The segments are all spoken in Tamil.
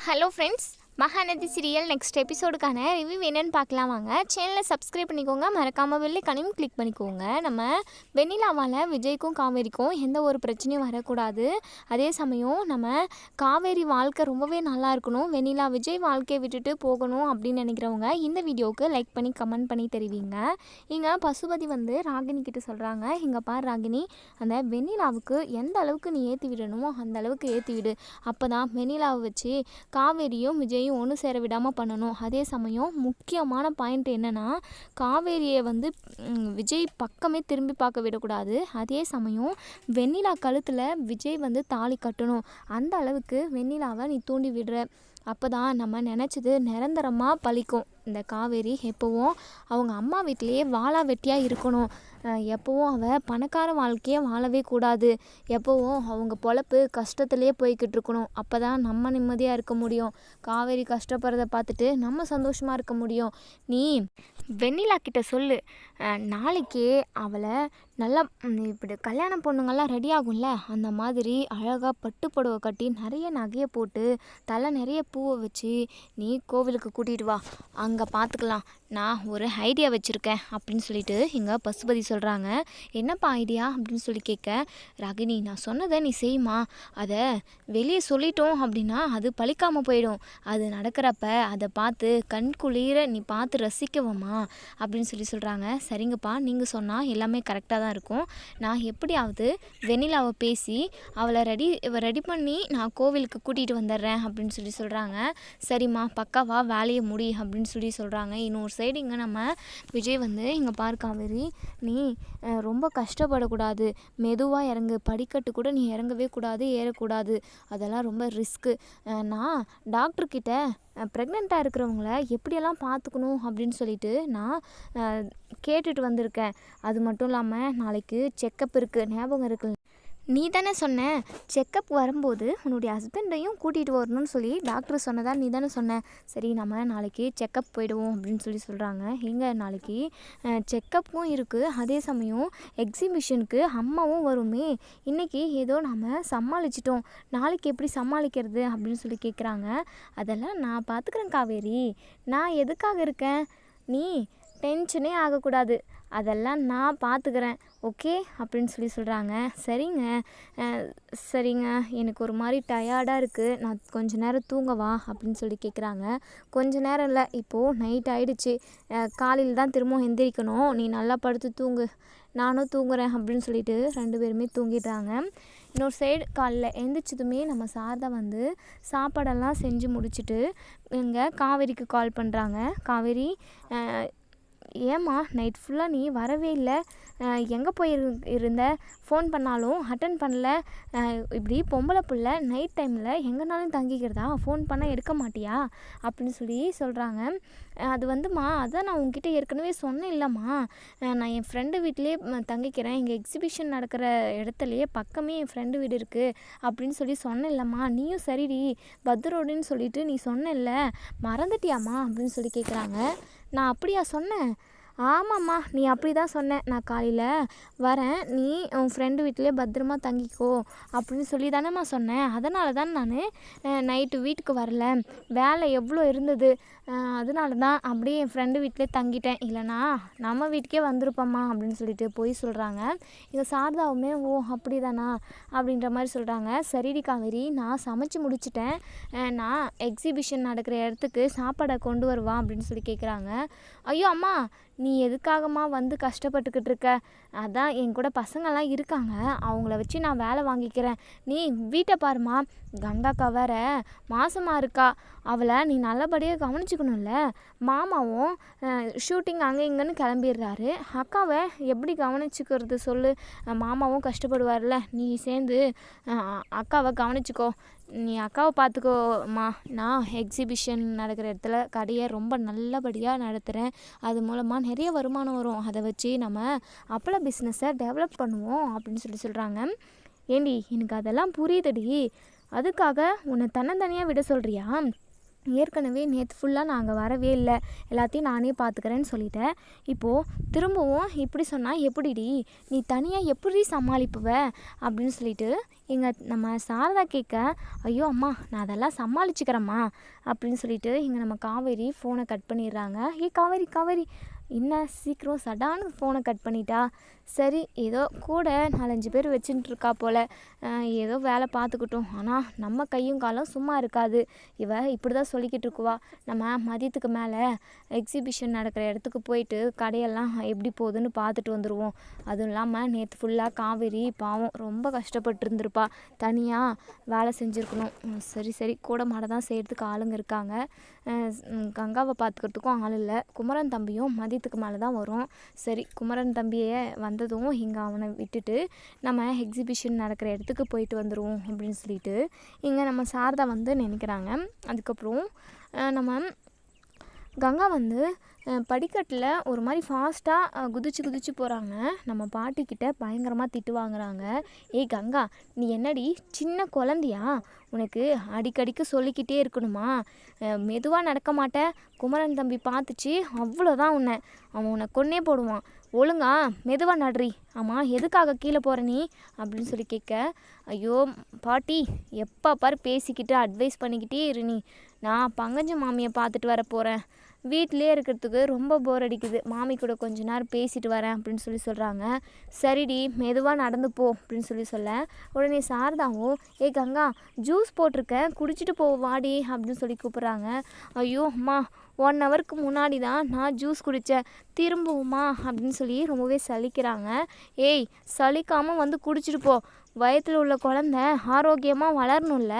Hello friends Mahanadhi serial next எபிசோடுக்கான review என்னென்னு பார்க்கலாம் வாங்க. சேனலை சப்ஸ்கிரைப் பண்ணிக்கோங்க. மறக்காமல் வெள்ளைக்கனையும் கிளிக் பண்ணிக்கோங்க. நம்ம வெண்ணிலாவால் விஜய்க்கும் காவேரிக்கும் எந்த ஒரு பிரச்சனையும் வரக்கூடாது. அதே சமயம் நம்ம காவேரி வாழ்க்கை ரொம்பவே நல்லா இருக்கணும். வெண்ணிலா விஜய் வாழ்க்கையை விட்டுட்டு போகணும் அப்படின்னு நினைக்கிறவங்க இந்த வீடியோவுக்கு லைக் பண்ணி கமெண்ட் பண்ணி தெரிவிங்க. இங்கே பசுபதி வந்து ராகினி கிட்ட சொல்கிறாங்க இங்கே பார் ராகினி அந்த வெண்ணிலாவுக்கு எந்த அளவுக்கு நீ ஏற்றி விடணுமோ அந்த அளவுக்கு ஏற்றி விடு. அப்போ தான் வெண்ணிலாவை வச்சு காவேரியும் விஜய் விஜயும் ஒன்று சேர விடாமல் பண்ணணும். அதே சமயம் முக்கியமான பாயிண்ட் என்னென்னா காவேரியை வந்து விஜய் பக்கமே திரும்பி பார்க்க விடக்கூடாது. அதே சமயம் வெண்ணிலா கழுத்தில் விஜய் வந்து தாலி கட்டணும். அந்த அளவுக்கு வெண்ணிலாவை நீ தூண்டி விடுற. அப்போ தான் நம்ம நினச்சது நிரந்தரமாக பழிக்கும். இந்த காவேரி எப்போவும் அவங்க அம்மா வீட்டிலேயே வாழா வெட்டியாக இருக்கணும். எப்போவும் அவள் பணக்கார வாழ்க்கையே வாழவே கூடாது. எப்போவும் அவங்க பொழப்பு கஷ்டத்துலேயே போய்கிட்டு இருக்கணும். அப்போ தான் நம்ம நிம்மதியாக இருக்க முடியும். காவேரி கஷ்டப்படுறத பார்த்துட்டு நம்ம சந்தோஷமாக இருக்க முடியும். நீ வெண்ணிலா கிட்ட சொல்லு. நாளைக்கே அவளை நல்லா இப்படி கல்யாண பொண்ணுங்கள்லாம் ரெடி ஆகும்ல? அந்த மாதிரி அழகாக பட்டு புடவை கட்டி நிறைய நகையை போட்டு தலை நிறைய பூவை வச்சு நீ கோவிலுக்கு கூட்டிகிட்டு வா. அங்கே பார்த்துக்கலாம் நான் ஒரு ஐடியா வச்சுருக்கேன் அப்படின்னு சொல்லிட்டு இங்கே பசுபதி சொல்கிறாங்க என்னப்பா ஐடியா அப்படின்னு சொல்லி கேட்க ராகினி நான் சொன்னதை நீ செய்யுமா அதை வெளியே சொல்லிட்டோம் அப்படின்னா அது பழிக்காமல் போயிடும். அது நடக்கிறப்ப அதை பார்த்து கண் குளிர நீ பார்த்து ரசிக்கவம்மா அப்படின்னு சொல்லி சொல்கிறாங்க சரிங்கப்பா நீங்கள் சொன்னால் எல்லாமே கரெக்டாக தான் இருக்கும். நான் எப்படியாவது வெண்ணிலாவை பேசி அவளை ரெடி ரெடி பண்ணி நான் கோவிலுக்கு கூட்டிகிட்டு வந்துடுறேன் அப்படின்னு சொல்லி சொல்கிறாங்க சரிம்மா பக்காவா வேலையை முடி அப்படின்னு சொல்லி சொல்கிறாங்க இன்னொரு சைடு இங்கே நம்ம விஜய் வந்து இங்கே பாரு காவேரி நீ ரொம்ப கஷ்டப்படக்கூடாது. மெதுவாக இறங்கு. படிக்கட்டு கூட நீ இறங்கவே கூடாது ஏறக்கூடாது. அதெல்லாம் ரொம்ப ரிஸ்க்கு நான் டாக்டர்கிட்ட ப்ரெக்னெண்ட்டாக இருக்கிறவங்கள எப்படியெல்லாம் பார்த்துக்கணும் அப்படின்னு சொல்லிட்டு நான் கேட்டுட்டு வந்திருக்கேன். அது மட்டும் இல்லாமல் நாளைக்கு செக்கப் இருக்குது ஞாபகம் இருக்குல்ல? நீ தானே சொன்ன. செக்கப் வரும்போது உன்னுடைய ஹஸ்பண்டையும் கூட்டிகிட்டு வரணும்னு சொல்லி டாக்டர் சொன்னதா நீ தானே சொன்ன. சரி நம்ம நாளைக்கு செக்கப் போயிடுவோம் அப்படின்னு சொல்லி சொல்கிறாங்க எங்கே நாளைக்கு? செக்கப்பும் இருக்குது அதே சமயம் எக்ஸிபிஷனுக்கு அம்மாவும் வருமே. இன்றைக்கி ஏதோ நம்ம சமாளிச்சிட்டோம். நாளைக்கு எப்படி சமாளிக்கிறது அப்படின்னு சொல்லி கேட்குறாங்க அதெல்லாம் நான் பார்த்துக்குறேன் காவேரி. நான் எதுக்காக இருக்கேன்? நீ டென்ஷனே ஆகக்கூடாது. அதெல்லாம் நான் பார்த்துக்கிறேன். ஓகே? அப்படின்னு சொல்லி சொல்கிறாங்க சரிங்க. சரிங்க. எனக்கு ஒரு மாதிரி டயர்டாக இருக்குது நான் கொஞ்ச நேரம் தூங்கவா அப்படின்னு சொல்லி கேட்குறாங்க கொஞ்ச நேரம் இல்லை. இப்போது நைட் ஆகிடுச்சு காலையில் தான் திரும்பவும் எந்திரிக்கணும். நீ நல்லா படுத்து தூங்கு. நானும் தூங்குறேன் அப்படின்னு சொல்லிட்டு ரெண்டு பேருமே தூங்கிட்டாங்க இன்னொரு சைடு காலைல எந்திரிச்சதுமே நம்ம சாரதா வந்து சாப்பாடெல்லாம் செஞ்சு முடிச்சுட்டு இங்கே காவேரிக்கு கால் பண்ணுறாங்க காவேரி ஏம்மா நைட் ஃபுல்லாக நீ வரவே இல்லை. எங்கே போய் இரு- இருந்த? ஃபோன் பண்ணாலும் அட்டன் பண்ணல. இப்படி பொம்பளை புள்ள நைட் டைமில் எங்கேனாலும் தங்கிக்கிறதா? ஃபோன் பண்ணால் எடுக்க மாட்டியா? அப்படின்னு சொல்லி சொல்கிறாங்க அது வந்துமா அதான் நான் உங்ககிட்ட ஏற்கனவே சொன்னேன் இல்லைம்மா. நான் என் ஃப்ரெண்டு வீட்டிலே தங்கிக்கிறேன். இங்கே எக்ஸிபிஷன் நடக்கிற இடத்துலையே பக்கமே என் ஃப்ரெண்டு வீடு இருக்குது அப்படின்னு சொல்லி சொன்னேன் இல்லைம்மா. நீயும் சரிடி பத்ரோடுன்னு சொல்லிட்டு நீ சொன்னேல்ல மறந்துட்டியாம்மா? அப்படின்னு சொல்லி கேட்குறாங்க நான் அப்படியா சொன்னேன்? ஆமாம்மா நீ அப்படி தான் சொன்ன. நான் காலையில் வரேன். நீ உன் ஃப்ரெண்டு வீட்டிலே பத்திரமா தங்கிக்கோ அப்படின்னு சொல்லி தானேம்மா சொன்னேன். அதனால தான் நான் நைட்டு வீட்டுக்கு வரல. வேலை எவ்வளோ இருந்தது? அதனால தான் அப்படியே என் ஃப்ரெண்டு வீட்டிலே தங்கிட்டேன். இல்லைனா நம்ம வீட்டுக்கே வந்திருப்போம்மா அப்படின்னு சொல்லிட்டு போய் சொல்கிறாங்க இங்கே சாரதாவுமே ஓ அப்படிதானா? அப்படின்ற மாதிரி சொல்கிறாங்க சரிடி காவேரி நான் சமைச்சு முடிச்சிட்டேன். நான் எக்ஸிபிஷன் நடக்கிற இடத்துக்கு சாப்பாடை கொண்டு வருவா அப்படின்னு சொல்லி கேட்குறாங்க ஐயோ அம்மா நீ எதுக்காகம்மா வந்து கஷ்டப்பட்டுக்கிட்டு இருக்க அதான் என் கூட பசங்கள்லாம் இருக்காங்க. அவங்கள வச்சு நான் வேலை வாங்கிக்கிறேன். நீ வீட்டை பாருமா கங்காக்கா வேற மாசமாக இருக்கா. அவளை நீ நல்லபடியாக கவனிச்சுக்கணும்ல. மாமாவும் ஷூட்டிங் அங்கே இங்கேன்னு கிளம்பிடுறாரு. அக்காவை எப்படி கவனிச்சுக்கிறது சொல்லு. மாமாவும் கஷ்டப்படுவார்ல. நீ சேர்ந்து அக்காவை கவனிச்சுக்கோ. நீ அக்காவை பார்த்துக்கோம்மா நான் எக்ஸிபிஷன் நடக்கிற இடத்துல கடையை ரொம்ப நல்லபடியாக நடத்துகிறேன் அது மூலமாக நிறைய வருமானம் வரும். அதை வச்சு நம்ம அப்பள பிஸ்னஸை டெவலப் பண்ணுவோம் அப்படின்னு சொல்லி சொல்கிறாங்க ஏண்டி எனக்கு அதெல்லாம் புரியுதுடி. அதுக்காக உன்னை தன்னந்தனியாக விட சொல்கிறியா ஏற்கனவே நேற்று ஃபுல்லாக நாங்கள் வரவே இல்லை. எல்லாத்தையும் நானே பார்த்துக்கிறேன்னு சொல்லிட்டேன். இப்போது திரும்பவும் இப்படி சொன்னால் எப்படிடி? நீ தனியாக எப்படி சமாளிப்புவ? அப்படின்னு சொல்லிட்டு எங்கள் நம்ம சாரதா கேட்க ஐயோ அம்மா நான் அதெல்லாம் சமாளிச்சுக்கிறேம்மா. அப்படின்னு சொல்லிட்டு இங்கே நம்ம காவேரி ஃபோனை கட் பண்ணிடுறாங்க. ஏ காவேரி காவேரி என்ன சீக்கிரம் சடான்னு ஃபோனை கட் பண்ணிட்டா? சரி ஏதோ கூட நாலஞ்சு பேர் வச்சுட்டு இருக்கா போல் ஏதோ வேலை பார்த்துக்கிட்டோம். ஆனால் நம்ம கையும் காலும் சும்மா இருக்காது. இவ இப்படி தான் சொல்லிக்கிட்டு இருக்குவா. நம்ம மதியத்துக்கு மேலே எக்ஸிபிஷன் நடக்கிற இடத்துக்கு போயிட்டு கடையெல்லாம் எப்படி போகுதுன்னு பார்த்துட்டு வந்துடுவோம் அதுவும் இல்லாமல் நேற்று ஃபுல்லாக காவேரி பாவம் ரொம்ப கஷ்டப்பட்டு இருந்திருப்பா தனியாக வேலை செஞ்சுருக்கணும். சரி சரி. கூட மாட தான் செய்கிறதுக்கு ஆளுங்க இருக்காங்க. கங்காவை பார்த்துக்கிறதுக்கும் ஆள் இல்லை. குமரன் தம்பியும் மதியத்துக்கு மேலே தான் வரும். சரி குமரன் தம்பியை வந்ததும் இங்கே அவனை விட்டுட்டு நம்ம எக்ஸிபிஷன் நடக்கிற இடத்துக்கு போயிட்டு வந்துடுவோம் அப்படின்னு சொல்லிட்டு இங்கே நம்ம சாரதா வந்து நினைக்கிறாங்க. அதுக்கப்புறம் நம்ம கங்கா வந்து படிக்கட்டில் ஒரு மாதிரி ஃபாஸ்ட்டாக குதிச்சு குதிச்சு போகிறாங்க நம்ம பாட்டிக்கிட்ட பயங்கரமாக திட்டு வாங்குறாங்க. ஏய் கங்கா நீ என்னடி சின்ன குழந்தையா? உனக்கு அடிக்கடிக்கு சொல்லிக்கிட்டே இருக்கணுமா? மெதுவாக நடக்க மாட்டேன் குமரன் தம்பி பார்த்துச்சு அவ்வளோதான் உன்னை. அவன் உன்னை கொன்னே போடுவான். ஒழுங்கா மெதுவாக நடுறி. ஆமாம் எதுக்காக கீழே போகிற நீ? அப்படின்னு சொல்லி கேட்க ஐயோ பாட்டி எப்போ பார் பேசிக்கிட்டு அட்வைஸ் பண்ணிக்கிட்டே இரு நீ. நான் பங்கஜ மாமியை பார்த்துட்டு வர போகிறேன் வீட்டிலே இருக்கிறதுக்கு ரொம்ப போர் அடிக்குது. மாமி கூட கொஞ்ச நேரம் பேசிட்டு வரேன் அப்படின்னு சொல்லி சொல்கிறாங்க சரிடி மெதுவாக நடந்து போ அப்படின்னு சொல்லி சொல்ல. உடனே சாரதாவும் ஏ கங்கா ஜூஸ் போட்டிருக்கேன். குடிச்சிட்டு போ வாடி அப்படின்னு சொல்லி கூப்பிட்றாங்க. ஐயோ அம்மா ஒன் ஹவருக்கு முன்னாடி தான் நான் ஜூஸ் குடித்தேன் திரும்பவுமா அப்படின்னு சொல்லி ரொம்பவே சலிக்கிறாங்க. ஏய் சலிக்காமல் வந்து குடிச்சிட்டு போ. வயத்தில் உள்ள குழந்த ஆரோக்கியமாக வளரணும்ல.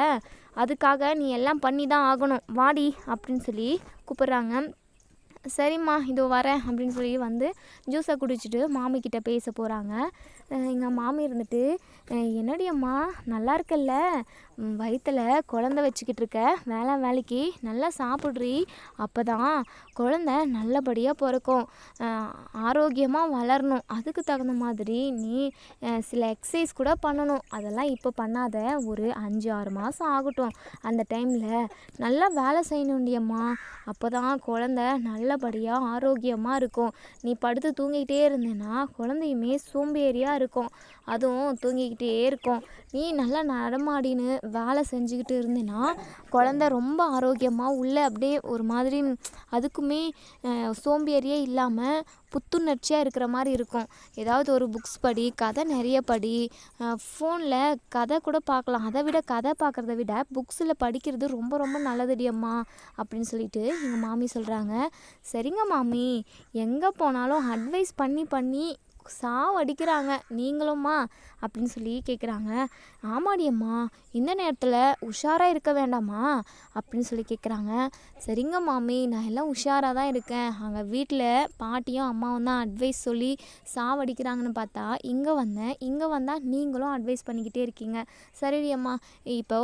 அதுக்காக நீ எல்லாம் பண்ணி தான் ஆகணும். வாடி அப்படின்னு சொல்லி கூப்பிட்றாங்க. சரிம்மா இதோ வரேன் அப்படின்னு சொல்லி வந்து ஜூஸை குடிச்சிட்டு மாமிக்கிட்ட பேச போகிறாங்க எங்கள் மாமி இருந்துட்டு என்னடி அம்மா நல்லா இருக்கல்ல? வயிற்றில் குழந்த வச்சுக்கிட்டு இருக்க வேலை வேலைக்கு நல்லா சாப்பிட்றி. அப்போ தான் குழந்த நல்லபடியாக பிறக்கும். ஆரோக்கியமாக வளரணும். அதுக்கு தகுந்த மாதிரி நீ சில எக்ஸசைஸ் கூட பண்ணணும். அதெல்லாம் இப்போ பண்ணாத. ஒரு அஞ்சு ஆறு மாதம் ஆகட்டும். அந்த டைமில் நல்லா வேலை செய்யணுண்டியம்மா அப்போ தான் குழந்த நல்லபடியாக ஆரோக்கியமாக இருக்கும். நீ படுத்து தூங்கிக்கிட்டே இருந்தேன்னா குழந்தையுமே சோம்பேறியாக இருக்கும். அதுவும் தூங்கிக்கிட்டே இருக்கும். நீ நல்லா நடமாடின்னு வேலை செஞ்சுக்கிட்டு இருந்தேன்னா குழந்த ரொம்ப ஆரோக்கியமாக உள்ளே அப்படியே ஒரு மாதிரி அதுக்குமே சோம்பேறியே இல்லாமல் புத்துணர்ச்சியாக இருக்கிற மாதிரி இருக்கும். ஏதாவது ஒரு புக்ஸ் படி கதை நிறைய படி ஃபோனில் கதை கூட பார்க்கலாம். அதை விட கதை பார்க்குறத விட புக்ஸில் படிக்கிறது ரொம்ப ரொம்ப நல்லதுடி அம்மா அப்படின்னு சொல்லிட்டு எங்கள் மாமி சொல்கிறாங்க சரிங்க மாமி. எங்கே போனாலும் அட்வைஸ் பண்ணி பண்ணி சாவடிக்கிறாங்க. நீங்களும்மா அப்படின்னு சொல்லி கேட்குறாங்க ஆமாடி அம்மா இந்த நேரத்தில் உஷாராக இருக்க வேண்டாமா? அப்படின்னு சொல்லி கேட்குறாங்க சரிங்க மாமி நான் எல்லாம் உஷாராக தான் இருக்கேன். அங்கே வீட்டில் பாட்டியும் அம்மாவும் தான் அட்வைஸ் சொல்லி சாவடிக்கிறாங்கன்னு பார்த்தா இங்கே வந்தேன். இங்கே வந்தால் நீங்களும் அட்வைஸ் பண்ணிக்கிட்டே இருக்கீங்க. சரிடி அம்மா இப்போ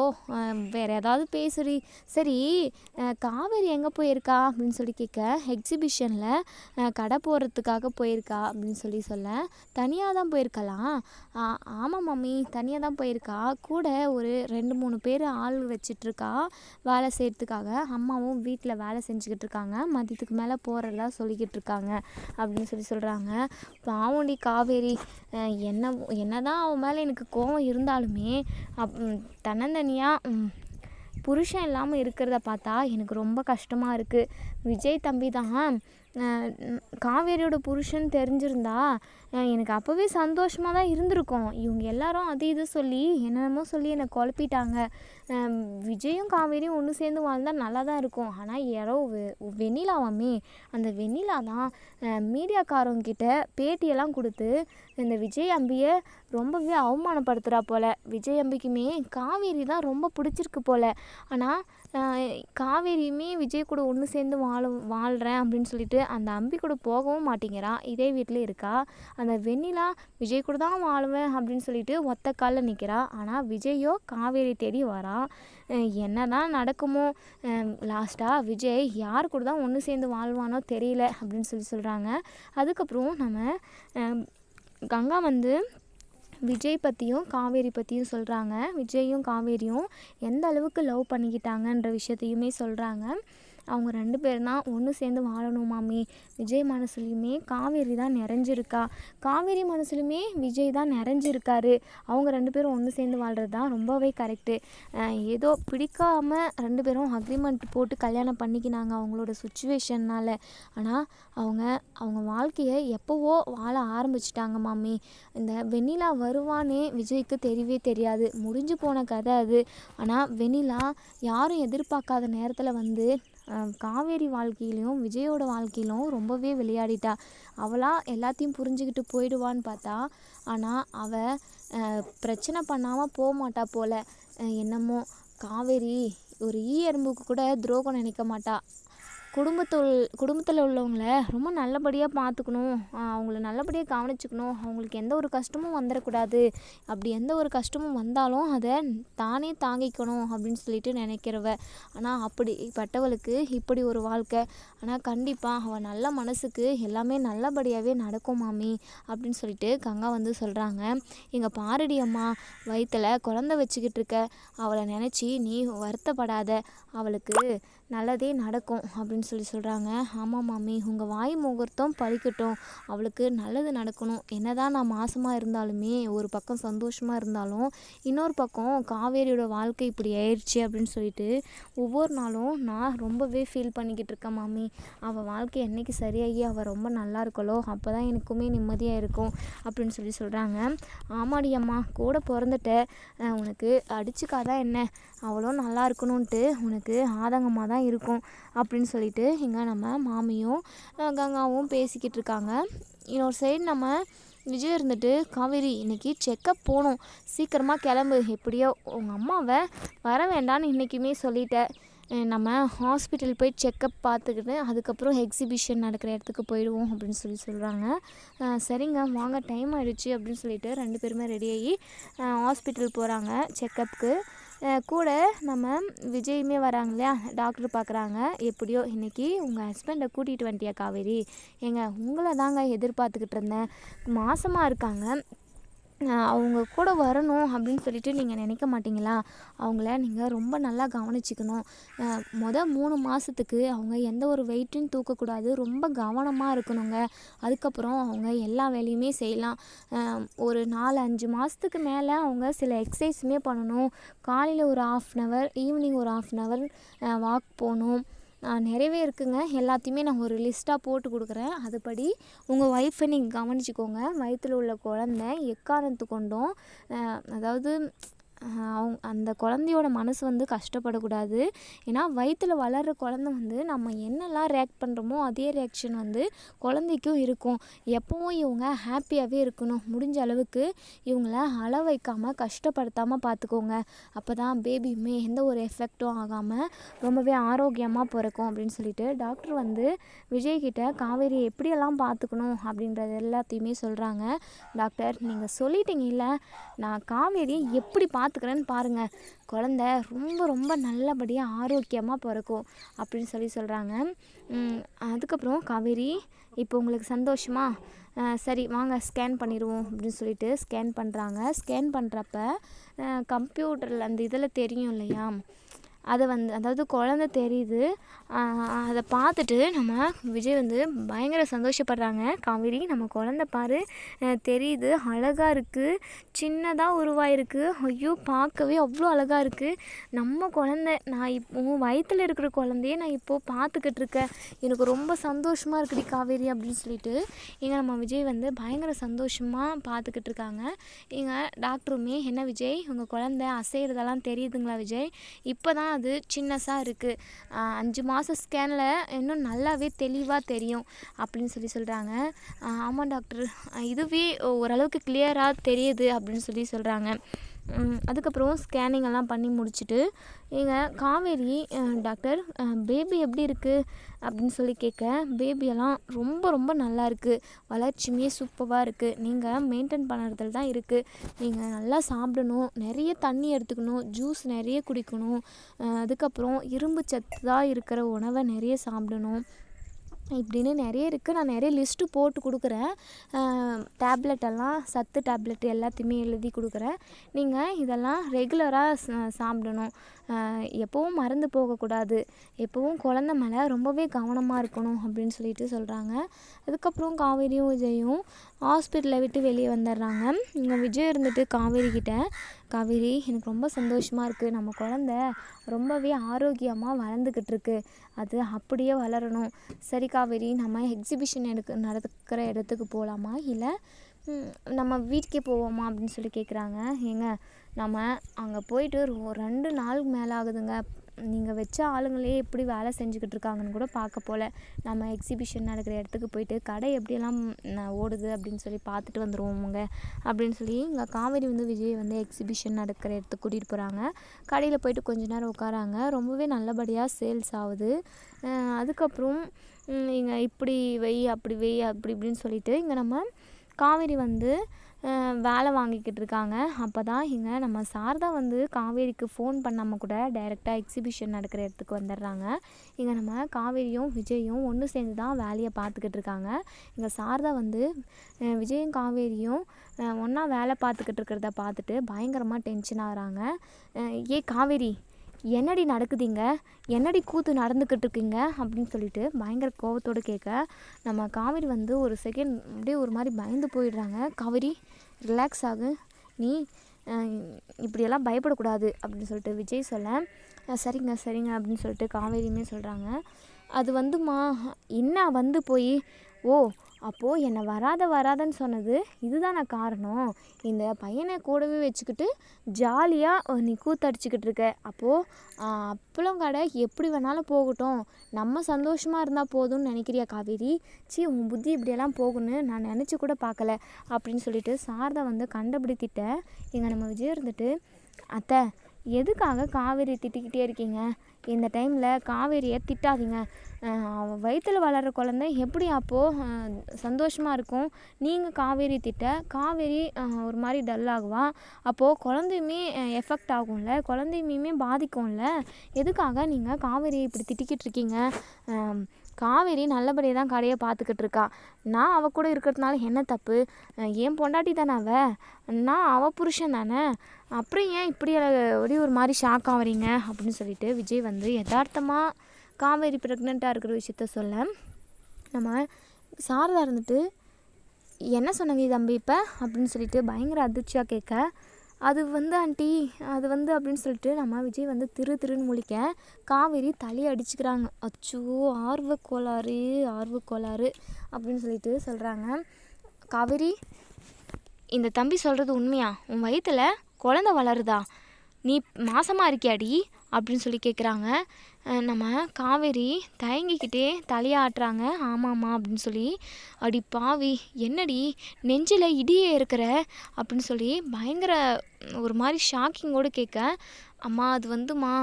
வேறு ஏதாவது பேசுடி. சரி காவேரி எங்கே போயிருக்கா? அப்படின்னு சொல்லி கேட்க எக்ஸிபிஷனில் கடை போகிறதுக்காக போயிருக்கா? அப்படின்னு சொல்லி சொல்ல தனியாக தான் போயிருக்கலாம். ஆ, ஆமாம் மம்மி தனியாக தான் போயிருக்கா. கூட ஒரு ரெண்டு மூணு பேர் ஆள் வச்சிட்ருக்கா வேலை செய்கிறதுக்காக அம்மாவும் வீட்டில் வேலை செஞ்சுக்கிட்டு இருக்காங்க. மதியத்துக்கு மேலே போகிறதா சொல்லிக்கிட்டு இருக்காங்க அப்படின்னு சொல்லி சொல்கிறாங்க பாவண்டி காவேரி என்ன என்ன தான் அவன் மேலே எனக்கு கோவம் இருந்தாலுமே அப் தன்னந்தனியாக புருஷன் இல்லாமல் இருக்கிறத பார்த்தா எனக்கு ரொம்ப கஷ்டமாக இருக்குது விஜய் தம்பி தான் காவேரியோட புருஷன் தெரிஞ்சிருந்தா எனக்கு அப்போவே சந்தோஷமாக தான் இருந்திருக்கும். இவங்க எல்லாரும் அது இது சொல்லி என்னென்னமோ சொல்லி என்னை குழப்பிட்டாங்க. விஜயும் காவேரியும் ஒன்று சேர்ந்து வாழ்ந்தால் நல்லா தான் இருக்கும். ஆனால் யாரோ வெ- வெண்ணிலாவாமே அந்த வெண்ணிலா தான் மீடியாக்காரங்கிட்ட பேட்டியெல்லாம் கொடுத்து இந்த விஜய் அம்பியை ரொம்பவே அவமானப்படுத்துகிறா போல். விஜய் அம்பிக்குமே காவேரி தான் ரொம்ப பிடிச்சிருக்கு போல். ஆனால் காவேரியுமே விஜய் கூட ஒன்று சேர்ந்து வாழ வாழ்கிறேன் அப்படின்னு சொல்லிட்டு அந்த அம்பி கூட போகவும் மாட்டேங்கிறா. இதே வீட்டில் இருக்கா. அந்த வெண்ணிலா விஜய் கூட தான் வாழுவேன் அப்படின்னு சொல்லிட்டு ஒத்த காலில் நிற்கிறா ஆனால் விஜயோ காவேரி தேடி வரா. என்ன தான் நடக்குமோ? லாஸ்ட்டாக விஜய் யார் கூட தான் ஒன்று சேர்ந்து வாழ்வானோ தெரியல அப்படின்னு சொல்லி சொல்கிறாங்க அதுக்கப்புறம் நம்ம கங்கா வந்து விஜய் பற்றியும் காவேரி பற்றியும் சொல்கிறாங்க விஜயும் காவேரியும் எந்த அளவுக்கு லவ் பண்ணிக்கிட்டாங்கன்ற விஷயத்தையுமே சொல்கிறாங்க அவங்க ரெண்டு பேரும் தான் ஒன்று சேர்ந்து வாழணும் மாமி. விஜய் மனசுலையுமே காவேரி தான் நிறைஞ்சிருக்கா. காவேரி மனசுலையுமே விஜய் தான் நிறைஞ்சிருக்காரு. அவங்க ரெண்டு பேரும் ஒன்று சேர்ந்து வாழ்கிறது தான் ரொம்பவே கரெக்டு ஏதோ பிடிக்காமல் ரெண்டு பேரும் அக்ரிமெண்ட் போட்டு கல்யாணம் பண்ணிக்கினாங்க அவங்களோட சுச்சுவேஷன்னால் ஆனால் அவங்க அவங்க வாழ்க்கையை எப்போவோ வாழ ஆரம்பிச்சிட்டாங்க மாமி. இந்த வெண்ணிலா வருவானே விஜய்க்கு தெரியவே தெரியாது. முடிஞ்சு போன கதை அது. ஆனால் வெண்ணிலா யாரும் எதிர்பார்க்காத நேரத்தில் வந்து காவேரி வாழ்க்கையிலையும் விஜயோட வாழ்க்கையிலும் ரொம்பவே விளையாடிட்டா. அவளாக எல்லாத்தையும் புரிஞ்சுக்கிட்டு போயிடுவான்னு பார்த்தா ஆனால் அவள் பிரச்சனை பண்ணாமல் போக மாட்டா போல். என்னமோ காவேரி ஒரு ஈ எறும்புக்கு கூட துரோகம் நினைக்க மாட்டா. குடும்பத்துள் குடும்பத்தில் உள்ளவங்களை ரொம்ப நல்லபடியாக பார்த்துக்கணும் அவங்கள நல்லபடியாக கவனிச்சுக்கணும். அவங்களுக்கு எந்த ஒரு கஷ்டமும் வந்துடக்கூடாது அப்படி எந்த ஒரு கஷ்டமும் வந்தாலும் அதை தானே தாங்கிக்கணும் அப்படின்னு சொல்லிட்டு நினைக்கிறவ. ஆனால் அப்படிப்பட்டவளுக்கு இப்படி ஒரு வாழ்க்கை. ஆனால் கண்டிப்பாக அவள் நல்ல மனசுக்கு எல்லாமே நல்லபடியாகவே நடக்கும் மாமி அப்படின்னு சொல்லிட்டு கங்கா வந்து சொல்கிறாங்க இங்கே பாரடி அம்மா வயிற்றில் குழந்த வச்சுக்கிட்டு இருக்க. அவளை நினச்சி நீ வருத்தப்படாத. அவளுக்கு நல்லதே நடக்கும் அப்படின்னு அப்படின்னு சொல்லி சொல்கிறாங்க ஆமாம் மாமி உங்கள் வாய் முகூர்த்தம் பழிக்கட்டும். அவளுக்கு நல்லது நடக்கணும். என்னதான் நான் மாசமாக இருந்தாலுமே ஒரு பக்கம் சந்தோஷமாக இருந்தாலும் இன்னொரு பக்கம் காவேரியோட வாழ்க்கை இப்படி ஆயிடுச்சு அப்படின்னு சொல்லிட்டு ஒவ்வொரு நாளும் நான் ரொம்பவே ஃபீல் பண்ணிக்கிட்டு இருக்கேன் மாமி. அவள் வாழ்க்கை என்னைக்கு சரியாகி அவள் ரொம்ப நல்லா இருக்கலோ அப்போ தான் எனக்குமே நிம்மதியாக இருக்கும் அப்படின்னு சொல்லி சொல்கிறாங்க ஆமாடி அம்மா கூட பிறந்துட்ட. உனக்கு அடிச்சுக்காதான் என்ன? அவளும் நல்லா இருக்கணும்ன்ட்டு உனக்கு ஆதங்கமாக தான் இருக்கும் அப்படின்னு சொல்லிட்டு இங்கே நம்ம மாமியும் கங்காவும் பேசிக்கிட்டு இருக்காங்க. இன்னொரு சைடு நம்ம விஜய் இருந்துட்டு காவேரி இன்னைக்கு செக்கப் போகணும். சீக்கிரமாக கிளம்பு. எப்படியோ உங்கள் அம்மாவை வர வேண்டாம்னு இன்றைக்குமே சொல்லிட்டேன் நம்ம ஹாஸ்பிட்டல் போய் செக்கப் பார்த்துக்கிட்டு அதுக்கப்புறம் எக்ஸிபிஷன் நடக்கிற இடத்துக்கு போயிடுவோம் அப்படின்னு சொல்லி சொல்கிறாங்க சரிங்க வாங்க டைம் ஆகிடுச்சு அப்படின்னு சொல்லிட்டு ரெண்டு பேருமே ரெடியாகி ஹாஸ்பிட்டல் போகிறாங்க செக்கப்புக்கு கூட நம்ம விஜயுமே வராங்க இல்லையா டாக்டர் பார்க்குறாங்க எப்படியோ இன்றைக்கி உங்கள் ஹஸ்பண்டை கூட்டிகிட்டு வந்துட்டியா காவேரி? ஏங்க உங்களை தாங்க எதிர்பார்த்துக்கிட்டு இருந்தேன். மாசமாக இருக்காங்க. அவங்க கூட வரணும் அப்படின்னு சொல்லிட்டு நீங்கள் நினைக்க மாட்டீங்களா? அவங்கள நீங்கள் ரொம்ப நல்லா கவனிச்சிக்கணும். மொதல் மூணு மாதத்துக்கு அவங்க எந்த ஒரு வெயிட்டையும் தூக்கக்கூடாது. ரொம்ப கவனமாக இருக்கணுங்க. அதுக்கப்புறம் அவங்க எல்லா வேலையுமே செய்யலாம். ஒரு நாலு அஞ்சு மாதத்துக்கு மேலே அவங்க சில எக்ஸசைஸுமே பண்ணணும். காலையில் ஒரு ஆஃப் அன் ஹவர் ஈவினிங் ஒரு ஆஃப் அன் ஹவர் வாக் போகணும். நிறையவே இருக்குங்க. எல்லாத்தையுமே நான் ஒரு லிஸ்ட்டாக போட்டு கொடுக்குறேன். அதுபடி உங்கள் ஒய்ஃபை நீங்கள் கவனிச்சிக்கோங்க. வயிற்றில் உள்ள குழந்தை எக்காரணத்து கொண்டும் அதாவது அவங்க அந்த குழந்தையோட மனசு வந்து கஷ்டப்படக்கூடாது. ஏன்னா வயிற்றில் வளர்கிற குழந்தை வந்து நம்ம என்னெல்லாம் ரியாக்ட் பண்ணுறோமோ அதே ரியாக்ஷன் வந்து குழந்தைக்கும் இருக்கும். எப்போவும் இவங்க ஹாப்பியாகவே இருக்கணும். முடிஞ்ச அளவுக்கு இவங்கள அழ வைக்காமல் கஷ்டப்படுத்தாமல் பார்த்துக்கோங்க அப்போ தான் பேபியுமே எந்த ஒரு எஃபெக்டும் ஆகாமல் ரொம்பவே ஆரோக்கியமாக பிறக்கும் அப்படின்னு சொல்லிட்டு டாக்டர் வந்து விஜய்கிட்ட காவேரி எப்படியெல்லாம் பார்த்துக்கணும் அப்படின்றது எல்லாத்தையுமே சொல்கிறாங்க டாக்டர் நீங்கள் சொல்லிட்டீங்க இல்லை நான் காவேரி எப்படி பார்த்து பார்த்துக்கிறேன்னு பாருங்கள் குழந்த ரொம்ப ரொம்ப நல்லபடியாக ஆரோக்கியமாக பிறக்கும் அப்படின்னு சொல்லி சொல்கிறாங்க அதுக்கப்புறம் காவேரி இப்போ உங்களுக்கு சந்தோஷமா? சரி வாங்க ஸ்கேன் பண்ணிடுவோம் அப்படின்னு சொல்லிட்டு ஸ்கேன் பண்ணுறாங்க ஸ்கேன் பண்ணுறப்ப கம்ப்யூட்டரில் அந்த இதில் தெரியும் இல்லையா? அதை வந்து அதாவது குழந்த தெரியுது. அதை பார்த்துட்டு நம்ம விஜய் வந்து பயங்கர சந்தோஷப்படுறாங்க. காவேரி நம்ம குழந்த பாரு. தெரியுது அழகாக இருக்குது சின்னதாக உருவாயிருக்கு. ஐயோ பார்க்கவே அவ்வளோ அழகாக இருக்குது நம்ம குழந்த நான் இப் உன் வயிற்றில் இருக்கிற குழந்தைய நான் இப்போது பார்த்துக்கிட்டு இருக்கேன். எனக்கு ரொம்ப சந்தோஷமாக இருக்குடி காவேரி அப்படின்னு சொல்லிட்டு இங்கே நம்ம விஜய் வந்து பயங்கர சந்தோஷமாக பார்த்துக்கிட்டு இருக்காங்க. இங்கே டாக்டருமே என்ன விஜய் உங்கள் குழந்த அசைகிறதெல்லாம் தெரியுதுங்களா விஜய்? இப்போ தான் அது சின்னஸாக இருக்குது அஞ்சு மாதம் ஸ்கேனில் இன்னும் நல்லாவே தெளிவாக தெரியும் அப்படின்னு சொல்லி சொல்கிறாங்க ஆமாம் டாக்டர். இதுவே ஓரளவுக்கு கிளியராக தெரியுது அப்படின்னு சொல்லி சொல்கிறாங்க அதுக்கப்புறம் ஸ்கேனிங் எல்லாம் பண்ணி முடிச்சுட்டு எங்கள் காவேரி டாக்டர் பேபி எப்படி இருக்குது அப்படின்னு சொல்லி கேட்க பேபியெல்லாம் ரொம்ப ரொம்ப நல்லா இருக்குது வளர்ச்சியுமே சூப்பராக இருக்குது நீங்கள் மெயின்டைன் பண்ணுறதுல தான் இருக்குது நீங்கள் நல்லா சாப்பிடணும். நிறைய தண்ணி எடுத்துக்கணும். ஜூஸ் நிறைய குடிக்கணும். அதுக்கப்புறம் இரும்பு சத்து தான் இருக்கிற உணவை நிறைய சாப்பிடணும். இப்படின்னு நிறைய இருக்குது நான் நிறைய லிஸ்ட்டு போட்டு கொடுக்குறேன். டேப்லெட் எல்லாம் சத்து டேப்லெட் எல்லாத்தையுமே எழுதி கொடுக்குறேன். நீங்கள் இதெல்லாம் ரெகுலராக சாப்பிடணும். எப்போவும் மறந்து போகக்கூடாது. எப்போவும் குழந்த மேலே ரொம்பவே கவனமாக இருக்கணும் அப்படின்னு சொல்லிட்டு சொல்கிறாங்க அதுக்கப்புறம் காவேரியும் விஜயும் ஹாஸ்பிட்டலை விட்டு வெளியே வந்துடுறாங்க இங்கே விஜய் இருந்துட்டு காவேரி கிட்ட காவேரி எனக்கு ரொம்ப சந்தோஷமாக இருக்குது நம்ம குழந்த ரொம்பவே ஆரோக்கியமாக வளர்ந்துக்கிட்டு இருக்கு. அது அப்படியே வளரணும். சரி காவேரி நம்ம எக்ஸிபிஷன் எடுக்க நடக்கிற இடத்துக்கு போகலாமா இல்லை நம்ம வீட்டுக்கே போவோமா அப்படின்னு சொல்லி கேட்குறாங்க ஏங்க நம்ம அங்கே போயிட்டு ரெண்டு நாளுக்கு மேலே ஆகுதுங்க. நீங்கள் வச்ச ஆளுங்களே எப்படி வேலை செஞ்சுக்கிட்டு இருக்காங்கன்னு கூட பார்க்க போல. நம்ம எக்ஸிபிஷன் நடக்கிற இடத்துக்கு போயிட்டு கடை எப்படியெல்லாம் ஓடுது அப்படின்னு சொல்லி பார்த்துட்டு வந்துடுவோமுங்க அப்படின்னு சொல்லி இங்கே காவேரி வந்து விஜய் வந்து எக்ஸிபிஷன் நடக்கிற இடத்துக்கு கூட்டிகிட்டு போகிறாங்க கடையில் போயிட்டு கொஞ்ச நேரம் உட்காராங்க. ரொம்பவே நல்லபடியாக சேல்ஸ் ஆகுது. அதுக்கப்புறம் இங்கே இப்படி வை அப்படி வை அப்படி இப்படின்னு சொல்லிட்டு இங்கே நம்ம காவேரி வந்து வேலை வாங்கிக்கிட்டு இருக்காங்க. அப்போ தான் இங்கே நம்ம சாரதா வந்து காவேரிக்கு ஃபோன் பண்ணாமல் கூட டைரெக்டாக எக்ஸிபிஷன் நடக்கிற இடத்துக்கு வந்துடுறாங்க. இங்கே நம்ம காவேரியும் விஜயும் ஒன்று சேர்ந்து தான் வேலையை பார்த்துக்கிட்டு இருக்காங்க. இங்கே சாரதா வந்து விஜயும் காவேரியும் ஒன்றா வேலை பார்த்துக்கிட்டு இருக்கிறத பார்த்துட்டு பயங்கரமாக டென்ஷன் ஆகிறாங்க. ஏ காவேரி என்னடி நடக்குதுங்க? என்னடி கூத்து நடந்துக்கிட்டு இருக்கீங்க அப்படின்னு சொல்லிட்டு பயங்கர கோபத்தோடு கேட்க நம்ம காவேரி வந்து ஒரு செகண்ட் அப்படியே ஒரு மாதிரி பயந்து போயிடுறாங்க. காவேரி ரிலாக்ஸ் ஆகு. நீ இப்படியெல்லாம் பயப்படக்கூடாது அப்படின்னு சொல்லிட்டு விஜய் சொல்ல சரிங்க சரிங்க அப்படின்னு சொல்லிட்டு காவேரியுமே சொல்கிறாங்க அது வந்துமா என்ன வந்து போய் ஓ அப்போது என்னை வராத வராதன்னு சொன்னது இதுதான காரணம்? இந்த பையனை கூடவே வச்சுக்கிட்டு ஜாலியாக நீ கூத்தடிச்சிக்கிட்டு இருக்க. அப்போது அப்பளம் கடை எப்படி வேணாலும் போகட்டும். நம்ம சந்தோஷமாக இருந்தால் போதும்னு நினைக்கிறியா காவேரி? சி உன் புத்தி இப்படியெல்லாம் போகும்னு நான் நினச்சி கூட பார்க்கல. அப்படின்னு சொல்லிட்டு சாரதா வந்து கண்டுபிடித்திட்ட. இங்கே நம்ம விஜய் இருந்துட்டு அத்தை எதுக்காக காவேரி திட்டிக்கிட்டே இருக்கீங்க? இந்த டைமில் காவேரியை திட்டாதீங்க. வயிற்றில் வளர்கிற குழந்தை எப்படி அப்போது சந்தோஷமாக இருக்கும்? நீங்கள் காவேரி திட்ட காவேரி ஒரு மாதிரி டல்லாகுவா அப்போது குழந்தையுமே எஃபெக்ட் ஆகும்ல? குழந்தையுமே பாதிக்கும்ல? எதுக்காக நீங்கள் காவேரியை இப்படி திட்டிக்கிட்டு இருக்கீங்க? காவேரி நல்லபடியாக தான் கடையை பார்த்துக்கிட்டு இருக்கா. நான் அவள் கூட இருக்கிறதுனால என்ன தப்பு? ஏன் என் பொண்டாட்டி தானே அவள் நான் அவள் புருஷன் தானே? அப்புறம் ஏன் இப்படி அப்படி ஒரு மாதிரி ஷாக் ஆகிறீங்க அப்படின்னு சொல்லிட்டு விஜய் வந்து யதார்த்தமாக காவேரி ப்ரெக்னெண்ட்டாக இருக்கிற விஷயத்த சொல்ல நம்ம சாரதா இருந்துட்டு என்ன சொன்னாங்க தம்பி இப்போ? அப்படின்னு சொல்லிட்டு பயங்கர அதிர்ச்சியாக கேட்க அது வந்து ஆண்டி அது வந்து அப்படின்னு சொல்லிட்டு நம்ம விஜய் வந்து திரு திருன்னு முழிக்க காவேரி தலையை அடிச்சுக்கிறாங்க. அச்சோ ஆர்வ கோளாறு ஆர்வ கோளாறு அப்படின்னு சொல்லிட்டு சொல்கிறாங்க காவேரி இந்த தம்பி சொல்கிறது உண்மையா? உன் வயிற்றில் குழந்த வளருதா? நீ மாசமாக இருக்கியாடி? அப்படின்னு சொல்லி கேட்குறாங்க நம்ம காவேரி தயங்கிக்கிட்டே தலையாட்டுறாங்க. ஆமாம்மா அப்படின்னு சொல்லி. அடி பாவி என்னடி நெஞ்சில் இடியே இருக்கிற? அப்படின்னு சொல்லி பயங்கர ஒரு மாதிரி ஷாக்கிங்கோடு கேட்க அம்மா அது வந்துமா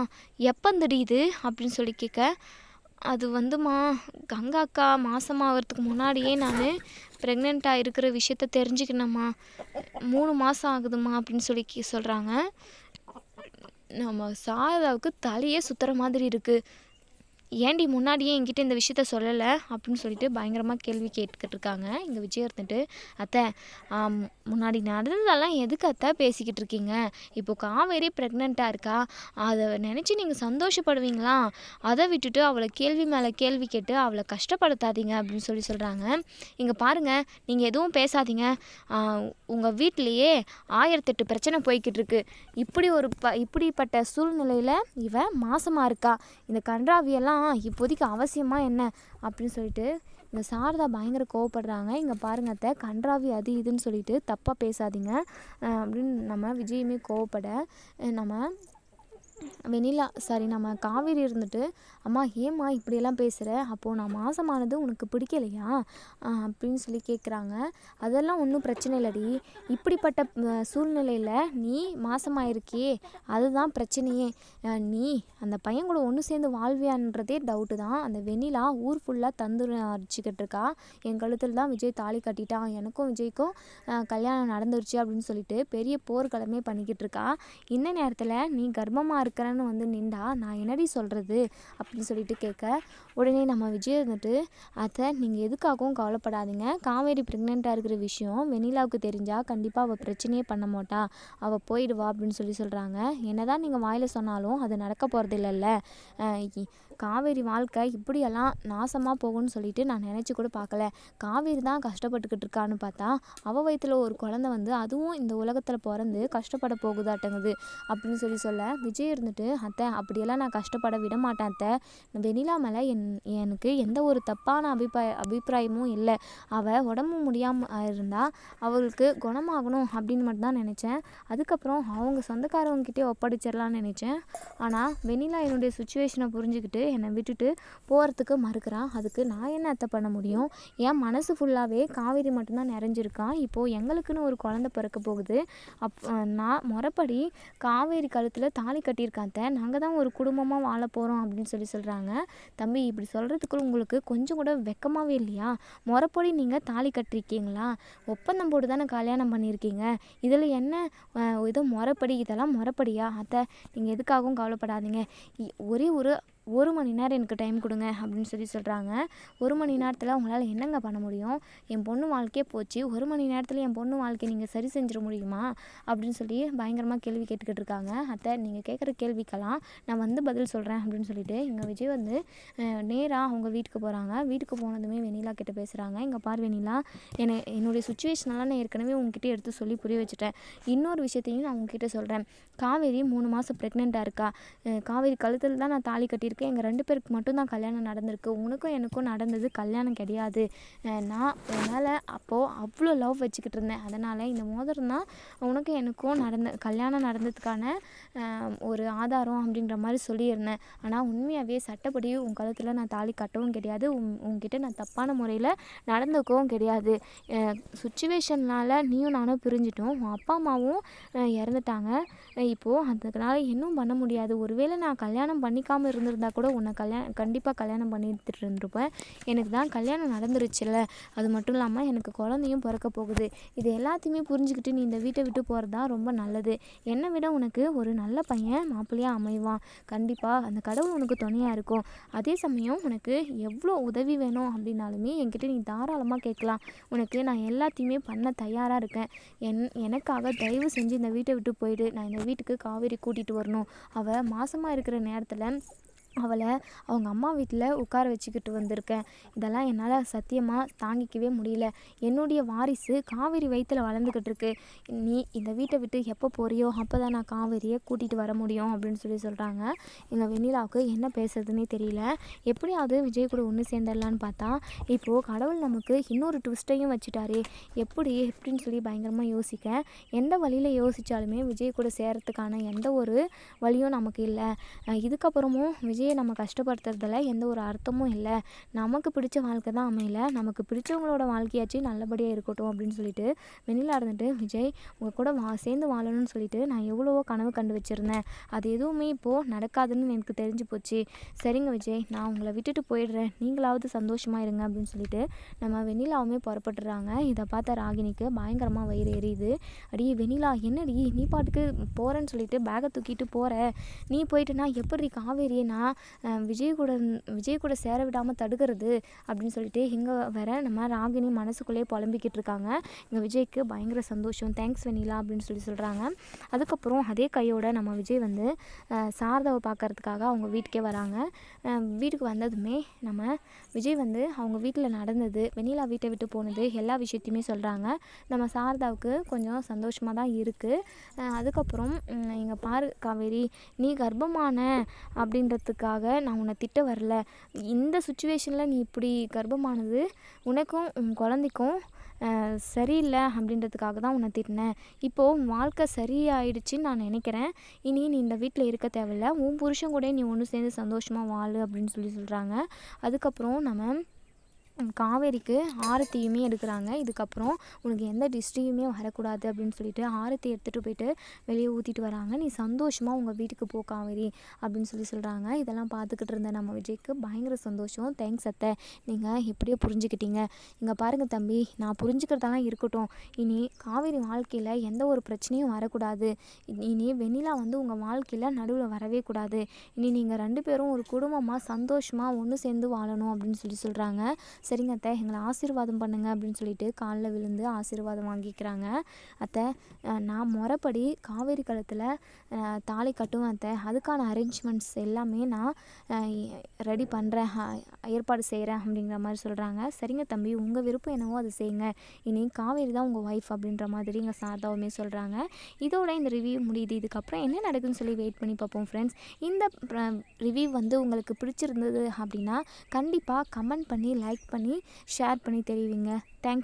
எப்போ இது? அப்படின்னு சொல்லி கேட்க அது வந்துமா கங்கா அக்கா முன்னாடியே நான் ப்ரெக்னெண்ட்டாக இருக்கிற விஷயத்த தெரிஞ்சுக்கணும்மா மூணு மாதம் ஆகுதும்மா அப்படின்னு சொல்லி கே- சொல்கிறாங்க நம்ம சாரதாவுக்கு தலையே சுத்துற மாதிரி இருக்குது ஏன்டி முன்னாடியே என்கிட்ட இந்த விஷயத்த சொல்லலை? அப்படின்னு சொல்லிட்டு பயங்கரமாக கேள்வி கேட்டுக்கிட்டு இருக்காங்க. இங்கே விஜய் இருந்துட்டு அத்தை முன்னாடி நடந்ததெல்லாம் எதுக்கு அத்தை பேசிக்கிட்டு இருக்கீங்க? இப்போ காவேரி ப்ரெக்னெண்ட்டாக இருக்கா? அதை நினச்சி நீங்கள் சந்தோஷப்படுவீங்களா? அதை விட்டுட்டு அவளை கேள்வி மேலே கேள்வி கேட்டு அவளை கஷ்டப்படுத்தாதீங்க அப்படின்னு சொல்லி சொல்கிறாங்க இங்கே பாருங்கள் நீங்கள் எதுவும் பேசாதீங்க. உங்கள் வீட்டிலையே ஆயிரத்தெட்டு பிரச்சனை போய்கிட்டு இருக்கு. இப்படி ஒரு ப இப்படிப்பட்ட சூழ்நிலையில் இவ மாசமாக இருக்கா? இந்த கன்றாவியெல்லாம் இப்போதைக்கு அவசியமா என்ன அப்படின்னு சொல்லிட்டு இந்த சாரதா பயங்கர கோவப்படுறாங்க. இங்கே பாருங்க அத்தை கன்றாவி அது இதுன்னு சொல்லிட்டு தப்பாக பேசாதீங்க. அப்படின்னு நம்ம விஜயுமே கோவப்பட நம்ம வெண்ணிலா சாரி நம்ம காவேரி இருந்துட்டு அம்மா ஏம்மா இப்படியெல்லாம் பேசுகிற அப்போது நான் மாசமானது உனக்கு பிடிக்கலையா? அப்படின்னு சொல்லி கேட்குறாங்க அதெல்லாம் ஒன்றும் பிரச்சனை இல்லடி. இப்படிப்பட்ட சூழ்நிலையில் நீ மாசமாயிருக்கே அதுதான் பிரச்சனையே. நீ அந்த பையன் கூட ஒன்று சேர்ந்து வாழ்வியான்றதே டவுட்டு தான். அந்த வெண்ணிலா ஊர் ஃபுல்லாக தந்துரு அடிச்சுக்கிட்டு இருக்கா என் கழுத்தில் தான் விஜய் தாலி கட்டிட்டான் எனக்கும் விஜய்க்கும் கல்யாணம் நடந்துருச்சு அப்படின்னு சொல்லிட்டு பெரிய போர்க்களமே பண்ணிக்கிட்டு இருக்கா இந்த நேரத்தில் நீ கர்ப்பமாக இருக்கிறேன்னு வந்து நின்றா நான் என்னடி சொல்கிறது அப்படின்னு சொல்லிட்டு கேட்க உடனே நம்ம விஜய் வந்துட்டு அதை நீங்கள் எதுக்காகவும் கவலைப்படாதீங்க. காவேரி ப்ரெக்னெண்ட்டாக இருக்கிற விஷயம் வெண்ணிலாவுக்கு தெரிஞ்சால் கண்டிப்பாக அவள் பிரச்சனையே பண்ண மாட்டா. அவள் போயிடுவா அப்படின்னு சொல்லி சொல்கிறாங்க என்னதான் நீங்கள் வாயில் சொன்னாலும் அது நடக்க போகிறது இல்லைல்ல காவேரி வாழ்க்கை இப்படியெல்லாம் நாசமாக போகும்னு சொல்லிட்டு நான் நினச்சி கூட பார்க்கல. காவேரி தான் கஷ்டப்பட்டுக்கிட்டு இருக்கான்னு பார்த்தா அவள் வயித்துல ஒரு குழந்தை வந்து அதுவும் இந்த உலகத்தில் பிறந்து கஷ்டப்பட போகுதாட்டங்குது அப்படின்னு சொல்லி சொல்ல விஜய் இருந்துட்டு அத்தை அப்படியெல்லாம் நான் கஷ்டப்பட விட மாட்டேன் அத்தை. வெண்ணிலா மேலே என் எனக்கு எந்த ஒரு தப்பான அபிப்பிராய அபிப்பிராயமும் இல்லை. அவள் உடம்பு முடியாமல் இருந்தால் அவளுக்கு குணமாகணும் அப்படின்னு மட்டும்தான் நினச்சேன். அதுக்கப்புறம் அவங்க சொந்தக்காரவங்ககிட்டே ஒப்படைச்சிடலான்னு நினச்சேன். ஆனால் வெனிலா என்னுடைய சுச்சுவேஷனை புரிஞ்சுக்கிட்டு என்னை விட்டுட்டு போகிறதுக்கு மறுக்கிறான் அதுக்கு நான் என்ன அத்தை பண்ண முடியும்? என் மனசு ஃபுல்லாகவே காவேரி மட்டும்தான் நிறைஞ்சிருக்கான் இப்போது எங்களுக்குன்னு ஒரு குழந்த பிறக்க போகுது. அப் நான் முறைப்படி காவேரி கழுத்தில் தாலி கட்டியிருக்காத்த நாங்கள் தான் ஒரு குடும்பமாக வாழ போகிறோம் அப்படின்னு சொல்லி சொல்கிறாங்க தம்பி இப்படி சொல்கிறதுக்குள்ள உங்களுக்கு கொஞ்சம் கூட வெக்கமாகவே இல்லையா? முறைப்படி நீங்கள் தாலி கட்டிருக்கீங்களா? ஒப்பந்தம் போட்டு தானே கல்யாணம் பண்ணியிருக்கீங்க. இதில் என்ன ஏதோ முறைப்படி இதெல்லாம் முறைப்படியா? அத்தை நீங்கள் எதுக்காகவும் கவலைப்படாதீங்க. இ- ஒரே ஒரு ஒரு மணி நேரம் எனக்கு டைம் கொடுங்க அப்படின்னு சொல்லி சொல்கிறாங்க ஒரு மணி நேரத்தில் உங்களால் என்னங்க பண்ண முடியும்? என் பொண்ணு வாழ்க்கையே போச்சு. ஒரு மணி நேரத்தில் என் பொண்ணு வாழ்க்கையை நீங்கள் சரி செஞ்சிட முடியுமா? அப்படின்னு சொல்லி பயங்கரமாக கேள்வி கேட்டுக்கிட்டு இருக்காங்க. அத்தை நீங்கள் கேட்குற கேள்விக்கெல்லாம் நான் வந்து பதில் சொல்கிறேன் அப்படின்னு சொல்லிட்டு எங்கள் விஜய் வந்து நேராக அவங்க வீட்டுக்கு போகிறாங்க வீட்டுக்கு போனதுமே வெண்ணிலா கிட்ட பேசுகிறாங்க இங்கே பார் வெனிலா என்னை என்னுடைய சுச்சுவேஷனெல்லாம் நான் ஏற்கனவே உங்ககிட்ட எடுத்து சொல்லி புரிய வச்சுட்டேன். இன்னொரு விஷயத்தையும் நான் உங்ககிட்ட சொல்கிறேன் காவேரி மூணு மாதம் ப்ரெக்னெண்ட்டாக இருக்கா? காவேரி கழுத்தில் தான் நான் தாலி கட்டியிருக்கேன். எங்கள் ரெண்டு பேருக்கு மட்டும்தான் கல்யாணம் நடந்திருக்கு. உனக்கும் எனக்கும் நடந்தது கல்யாணம் கிடையாது. நான் என்னால் அப்போது அவ்வளோ லவ் வச்சுக்கிட்டு இருந்தேன். அதனால் இந்த மோதிரம் தான் உனக்கும் எனக்கும் நடந்த கல்யாணம் நடந்ததுக்கான ஒரு ஆதாரம் அப்படின்ற மாதிரி சொல்லியிருந்தேன். ஆனால் உண்மையாகவே சட்டப்படி உன் கழுத்தில் நான் தாலி கட்டவும் கிடையாது. உன் உன்கிட்ட நான் தப்பான முறையில் நடந்துக்கவும் கிடையாது. சுச்சுவேஷனால் நீயும் நானும் பிரிஞ்சிட்டோம். உன் அப்பா அம்மாவும் இறந்துட்டாங்க. இப்போது அதுக்கனால இன்னும் பண்ண முடியாது. ஒருவேளை நான் கல்யாணம் பண்ணிக்காமல் இருந்திருந்தா கூட உன்னை கல்யாணம் கண்டிப்பாக கல்யாணம் பண்ணிட்டு இருந்திருப்பேன். எனக்கு தான் கல்யாணம் நடந்துருச்சுல்ல. அது மட்டும் இல்லாமல் எனக்கு குழந்தையும் பிறக்க போகுது. இது எல்லாத்தையுமே புரிஞ்சுக்கிட்டு நீ இந்த வீட்டை விட்டு போகிறது தான் ரொம்ப நல்லது. என்னை விட உனக்கு ஒரு நல்ல பையன் மாப்பிள்ளையாக அமைவான். கண்டிப்பாக அந்த கடவுள் உனக்கு துணையாக இருக்கும். அதே சமயம் உனக்கு எவ்வளோ உதவி வேணும் அப்படின்னாலுமே என்கிட்ட நீ தாராளமாக கேட்கலாம். உனக்கு நான் எல்லாத்தையுமே பண்ண தயாராக இருக்கேன். என் எனக்காக தயவு செஞ்சு இந்த வீட்டை விட்டு போயிடு. நான் இந்த வீட்டுக்கு காவேரி கூட்டிகிட்டு வரணும். அவள் மாசமாக இருக்கிற நேரத்தில் அவளை அவங்க அம்மா வீட்டில் உட்கார வச்சுக்கிட்டு வந்திருக்கேன். இதெல்லாம் என்னால் சத்தியமாக தாங்கிக்கவே முடியல. என்னுடைய வாரிசு காவேரி வயிற்றில் வளர்ந்துக்கிட்டு இருக்கு. நீ இந்த வீட்டை விட்டு எப்போ போறியோ அப்போ தான் நான் காவேரியை கூட்டிகிட்டு வர முடியும் அப்படின்னு சொல்லி சொல்கிறாங்க எங்கள் வெண்ணிலாவுக்கு என்ன பேசுறதுன்னே தெரியல. எப்படியாவது விஜய் கூட ஒன்று சேர்ந்துடலான்னு பார்த்தா இப்போது கடவுள் நமக்கு இன்னொரு ட்விஸ்ட்டையும் வச்சுட்டாரு. எப்படி எப்படின்னு சொல்லி பயங்கரமாக யோசிக்க எந்த வழியில் யோசித்தாலுமே விஜய் கூட சேரத்துக்கான எந்த ஒரு வழியும் நமக்கு இல்லை. இதுக்கப்புறமும் விஜய் நம்ம கஷ்டப்படுத்துறதுல எந்த ஒரு அர்த்தமும் இல்லை. நமக்கு பிடிச்ச வாழ்க்கை தான் அமையல. நமக்கு பிடிச்சவங்களோட வாழ்க்கையாச்சும் நல்லபடியாக இருக்கட்டும் அப்படின்னு சொல்லிட்டு வெண்ணிலா இருந்துட்டு விஜய் உங்கள் கூட வா சேர்ந்து வாழணும்னு சொல்லிட்டு நான் எவ்வளவோ கனவு கண்டு வச்சுருந்தேன். அது எதுவுமே இப்போது நடக்காதுன்னு எனக்கு தெரிஞ்சு போச்சு. சரிங்க விஜய் நான் உங்களை விட்டுட்டு போயிடுறேன். நீங்களாவது சந்தோஷமாக இருங்க அப்படின்னு சொல்லிட்டு நம்ம வெண்ணிலாவுமே புறப்பட்டுறாங்க. இதை பார்த்த ராகினிக்கு பயங்கரமாக வயிறு எரியுது. அடி வெண்ணிலா என்னடி? நீ பாட்டுக்கு போகிறேன்னு சொல்லிட்டு பேக்கை தூக்கிட்டு போகிற நீ போயிட்டுனா எப்படி காவேரியை நான் விஜய் கூட விஜய் கூட சேர விடாமல் தடுக்கிறது அப்படின்னு சொல்லிட்டு இங்கே வேற நம்ம ராகினி மனசுக்குள்ளேயே புலம்பிக்கிட்டு இருக்காங்க. இங்கே விஜய்க்கு பயங்கர சந்தோஷம். தேங்க்ஸ் வெண்ணிலா அப்படின்னு சொல்லி சொல்கிறாங்க அதுக்கப்புறம் அதே கையோட நம்ம விஜய் வந்து சாரதாவை பார்க்கறதுக்காக அவங்க வீட்டுக்கே வராங்க. வீட்டுக்கு வந்ததுமே நம்ம விஜய் வந்து அவங்க வீட்டில் நடந்தது வெண்ணிலா வீட்டை விட்டு போனது எல்லா விஷயத்தையுமே சொல்கிறாங்க நம்ம சாரதாவுக்கு கொஞ்சம் சந்தோஷமாக தான் இருக்குது அதுக்கப்புறம் இங்கே பாரு காவேரி நீ கர்ப்பமான அப்படின்றதுக்கு அப்படின்றதுக்காக நான் உன்னை திட்ட வரல. இந்த சுச்சுவேஷனில் நீ இப்படி கர்ப்பமானது உனக்கும் உன் குழந்தைக்கும் சரியில்லை அப்படின்றதுக்காக தான் உன்னை திட்டினேன் இப்போது உன் வாழ்க்கை சரியாயிடுச்சுன்னு நான் நினைக்கிறேன். இனி நீ இந்த வீட்டில் இருக்க தேவையில்ல. உன் புருஷன் கூட நீ ஒன்று சேர்ந்து சந்தோஷமாக வாழு அப்படின்னு சொல்லி சொல்கிறாங்க அதுக்கப்புறம் நம்ம காவேரிக்கு ஆரத்தியுமே எடுக்கிறாங்க. இதுக்கப்புறம் உனக்கு எந்த டிஸ்ட்ரியுமே வரக்கூடாது அப்படின்னு சொல்லிட்டு ஆரத்தி எடுத்துகிட்டு போயிட்டு வெளியே ஊற்றிட்டு வராங்க. நீ சந்தோஷமாக உங்கள் வீட்டுக்கு போ காவேரி அப்படின்னு சொல்லி சொல்கிறாங்க இதெல்லாம் பார்த்துக்கிட்டு இருந்த நம்ம விஜய்க்கு பயங்கர சந்தோஷம். தேங்க்ஸ் அத்தை. நீங்கள் எப்படியோ புரிஞ்சுக்கிட்டீங்க. இங்கே பாருங்கள் தம்பி. நான் புரிஞ்சுக்கிறதெல்லாம் இருக்கட்டும். இனி காவேரி வாழ்க்கையில் எந்த ஒரு பிரச்சனையும் வரக்கூடாது. இனி- இனி வெண்ணிலா வந்து உங்கள் வாழ்க்கையில் நடுவில் வரவே கூடாது. இனி நீங்கள் ரெண்டு பேரும் ஒரு குடும்பமாக சந்தோஷமாக ஒன்று சேர்ந்து வாழணும் அப்படின்னு சொல்லி சொல்கிறாங்க சரிங்க அத்தை எங்களை ஆசீர்வாதம் பண்ணுங்க அப்படின்னு சொல்லிட்டு காலில் விழுந்து ஆசீர்வாதம் வாங்கிக்கிறாங்க. அத்தை நான் முறைப்படி காவேரி களத்தில் தாலி கட்டுவேன் அத்தை. அதுக்கான அரேஞ்ச்மெண்ட்ஸ் எல்லாமே நான் ரெடி பண்ணுறேன் ஏற்பாடு செய்கிறேன் அப்படிங்கிற மாதிரி சொல்கிறாங்க சரிங்க தம்பி உங்கள் விருப்பம் என்னவோ அதை செய்யுங்க. இனி காவேரி தான் உங்கள் ஒய்ஃப் அப்படின்ற மாதிரி எங்கள் சாரதாவுமே சொல்கிறாங்க இதோட இந்த ரிவ்யூ முடியுது. இதுக்கப்புறம் என்ன நடக்குதுன்னு சொல்லி வெயிட் பண்ணி பார்ப்போம் ஃப்ரெண்ட்ஸ் இந்த ரிவ்யூ வந்து உங்களுக்கு பிடிச்சிருந்தது அப்படின்னா கண்டிப்பாக கமெண்ட் பண்ணி லைக் பண்ணி ஷேர் பண்ணி தெரிவிங்க. தேங்க்